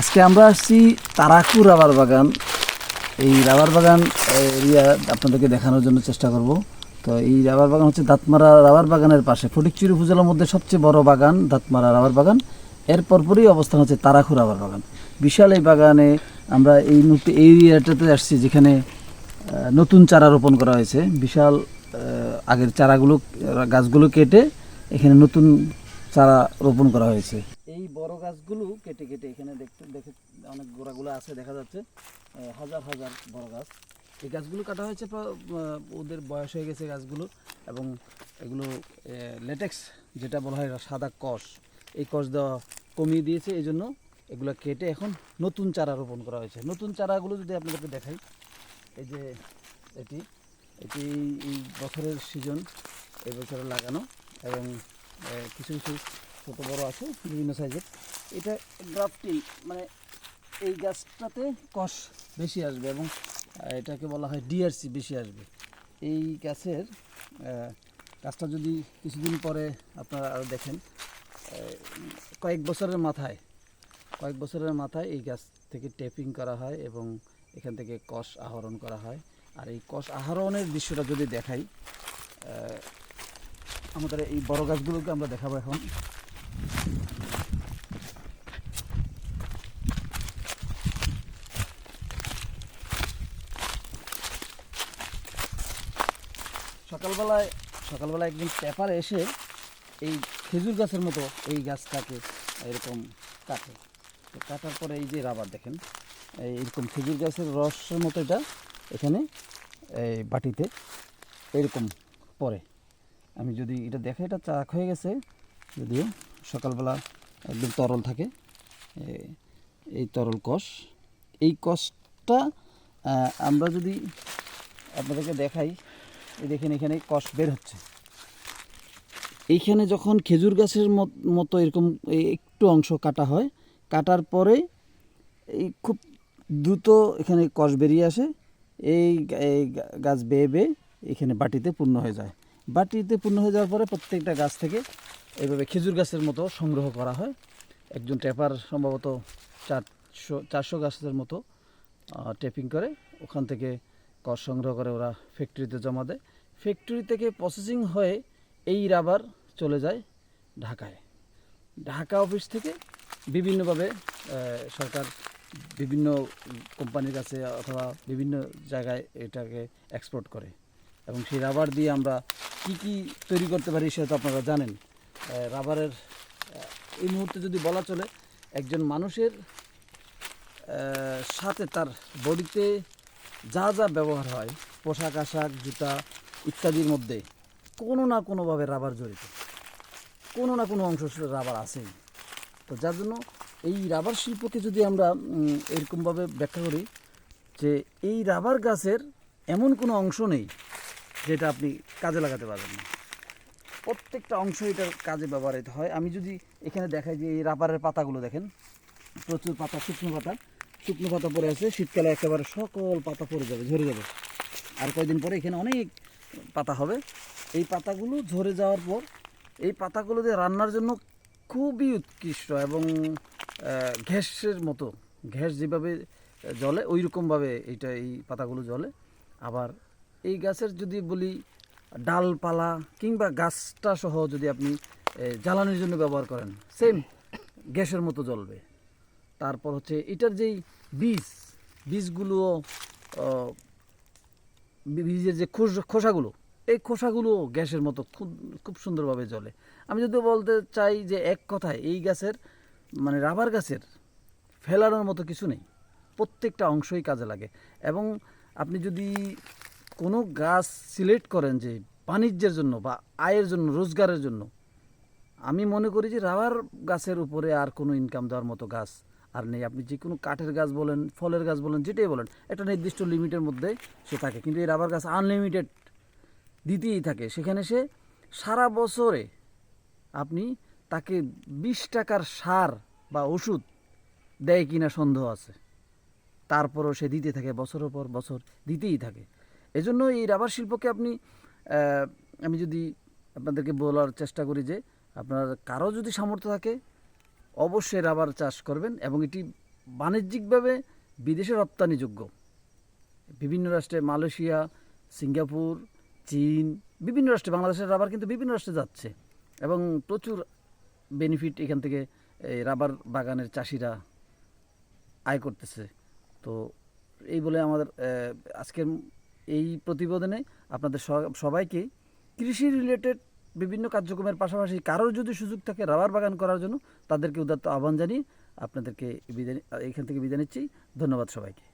আজকে আমরা আসছি তারাকু রাবার বাগান। এই রাবার বাগান এরিয়া আপনাদেরকে দেখানোর জন্য চেষ্টা করব। তো এই রাবার বাগান হচ্ছে দাঁতমারা রাবার বাগানের পাশে। ফটিকচুরি উপজেলার মধ্যে সবচেয়ে বড় বাগান দাঁতমারা রাবার বাগান। এর পরপরই অবস্থান হচ্ছে তারাকু রাবার বাগান। বিশাল এই বাগানে আমরা এই মুহূর্তে এই এরিয়াটাতে আসছি যেখানে নতুন চারা রোপণ করা হয়েছে। বিশাল আগের চারাগুলো, গাছগুলো কেটে এখানে নতুন চারা রোপণ করা হয়েছে। এই বড় গাছগুলো কেটে কেটে এখানে দেখতে, দেখে অনেক গোড়াগুলো আছে, দেখা যাচ্ছে। হাজার হাজার বড় গাছ। এই গাছগুলো কাটা হয়েছে ওদের বয়স হয়ে গেছে গাছগুলো এবং এগুলো লেটেক্স যেটা বলা হয় সাদা কষ। এই কষ দেওয়া কমিয়ে দিয়েছে এই জন্য এগুলো কেটে এখন নতুন চারা রোপণ করা হয়েছে। নতুন চারাগুলো যদি আপনাদেরকে দেখাই, এই যে এটি এটি এই- বছরের সিজন এই বছরে লাগানো এবং কিছু কিছু ছোট বড় আছে? বিভিন্ন সাইজের। এটা গ্রাফটিং মানে এই গাছটাতে কষ বেশি আসবে এবং এটাকে বলা হয় ডিআরসি বেশি আসবে। এই গাছের গাছটা যদি কিছুদিন পরে আপনারা আরও দেখেন কয়েক বছরের মাথায়, কয়েক বছরের মাথায় এই গাছ থেকে টেপিং করা হয় এবং এখান থেকে কষ আহরণ করা হয়। আর এই কষ আহরণের দৃশ্যটা যদি দেখাই আমাদের এই বড় গাছগুলোকে আমরা দেখাবো এখন। সকালবেলায় সকালবেলায় একদিন পেপার এসে এই খেজুর গাছের মতো এই গাছটাকে এরকম কাটে। তো কাটার পরে এই যে রাবার দেখেন, এই এরকম খেজুর গাছের রসের মতো এটা এখানে এই বাটিতে এরকম পরে আমি যদি এটা দেখে, এটা চাক হয়ে গেছে যদিও সকালবেলা একদম তরল থাকে। এই তরল কষ। এই কষটা আমরা যদি আপনাদেরকে দেখাই, এই দেখেন এখানে কষ বের হচ্ছে। এইখানে যখন খেজুর গাছের মত- এরকম একটু অংশ কাটা হয়, কাটার পরে এই খুব দ্রুত এখানে কষ বেরিয়ে আসে। এই গাছ বেয়ে বেয়ে এখানে বাটিতে পূর্ণ হয়ে যায়। বাটিতে পূর্ণ হয়ে যাওয়ার পরে প্রত্যেকটা গাছ থেকে এইভাবে খেজুর গাছের মতো সংগ্রহ করা হয়। একজন ট্যাপার সম্ভবত চারশো চারশো গাছের মতো টেপিং করে। ওখান থেকে কর সংগ্রহ করে ওরা ফ্যাক্টরিতে জমা দেয়। ফ্যাক্টরি থেকে প্রসেসিং হয়ে এই রাবার চলে যায় ঢাকায়। ঢাকা অফিস থেকে বিভিন্নভাবে সরকার বিভিন্ন কোম্পানির কাছে অথবা বিভিন্ন জায়গায় এটাকে এক্সপোর্ট করে। এবং সেই রাবার দিয়ে আমরা কি কি তৈরি করতে পারি সেটা আপনারা জানেন। রাবারের এই মুহূর্তে যদি বলা চলে, একজন মানুষের সাথে তার বডিতে যা যা ব্যবহার হয়, পোশাক, আশাক, জুতা ইত্যাদির মধ্যে কোনো না কোনোভাবে রাবার জড়িত। কোনো না কোনো অংশ রাবার আছেই। তো যার জন্য এই রাবার শিল্পকে যদি আমরা এরকমভাবে ব্যাখ্যা করি যে এই রাবার গাছের এমন কোনো অংশ নেই যেটা আপনি কাজে লাগাতে পারবেন না। প্রত্যেকটা অংশ এটার কাজে ব্যবহৃত হয়। আমি যদি এখানে দেখাই যে এই রাবারের পাতাগুলো দেখেন, প্রচুর পাতা, শুকনো পাতা। শুকনো পাতা পড়ে আছে, শীতকালে একেবারে সকল পাতা পড়ে যাবে, ঝরে যাবে। আর কয়েকদিন পরে এখানে অনেক পাতা হবে। এই পাতাগুলো ঝরে যাওয়ার পর, এই পাতাগুলো দিয়ে রান্নার জন্য খুবই উৎকৃষ্ট এবং ঘ্যাসের মতো। ঘ্যাস যেভাবে জলে ওই রকমভাবে এইটা, এই পাতাগুলো জলে আবার এই গাছের যদি বলি ডালপালা কিংবা গাছটা সহ যদি আপনি জ্বালানির জন্য ব্যবহার করেন সেম গ্যাসের মতো জ্বলবে। তারপর হচ্ছে এটার যেই বীজ, বীজগুলো বীজের যে খোস- খোসাগুলো, এই খোসাগুলো গ্যাসের মতো খুব খুব সুন্দরভাবে জ্বলে। আমি যদি বলতে চাই যে এক কথায়, এই গাছের মানে রাবার গাছের ফেলানোর মতো কিছু নেই। প্রত্যেকটা অংশই কাজে লাগে। এবং আপনি যদি কোনো গাছ সিলেক্ট করেন যে বাণিজ্যের জন্য বা আয়ের জন্য, রোজগারের জন্য, আমি মনে করি যে রাবার গাছের উপরে আর কোনো ইনকাম দেওয়ার মতো গাছ আর নেই। আপনি যে কোনো কাঠের গাছ বলেন, ফলের গাছ বলেন, যেটাই বলেন, একটা নির্দিষ্ট লিমিটের মধ্যে সে থাকে। কিন্তু এই রাবার গাছ আনলিমিটেড দিতেই থাকে। সেখানে সে সারা বছরে আপনি তাকে বিশ টাকার সার বা ওষুধ দেয় কিনা সন্দেহ আছে। তারপরও সে দিতে থাকে, বছরের পর বছর দিতেই থাকে। এজন্য এই রাবার শিল্পকে আপনি আমি যদি আপনাদেরকে বলার চেষ্টা করি যে আপনার কারও যদি সামর্থ্য থাকে, অবশ্যই রাবার চাষ করবেন এবং এটি বাণিজ্যিকভাবে বিদেশে রপ্তানিযোগ্য। বিভিন্ন রাষ্ট্রে মালয়েশিয়া, সিঙ্গাপুর, চীন, বিভিন্ন রাষ্ট্রে, বাংলাদেশের রাবার কিন্তু বিভিন্ন রাষ্ট্রে যাচ্ছে এবং প্রচুর বেনিফিট এখান থেকে, এই রাবার বাগানের চাষিরা আয় করতেছে। তো এই বলে আমাদের আজকের এই প্রতিবেদনে আপনাদের সবাইকে কৃষি রিলেটেড বিভিন্ন কার্যক্রমের পাশাপাশি কারোর যদি সুযোগ থাকে রাবার বাগান করার জন্য, তাদেরকে উদাত্ত আহ্বান জানিয়ে আপনাদেরকে বিদায়, এখান থেকে বিদায় নিচ্ছি। ধন্যবাদ সবাইকে।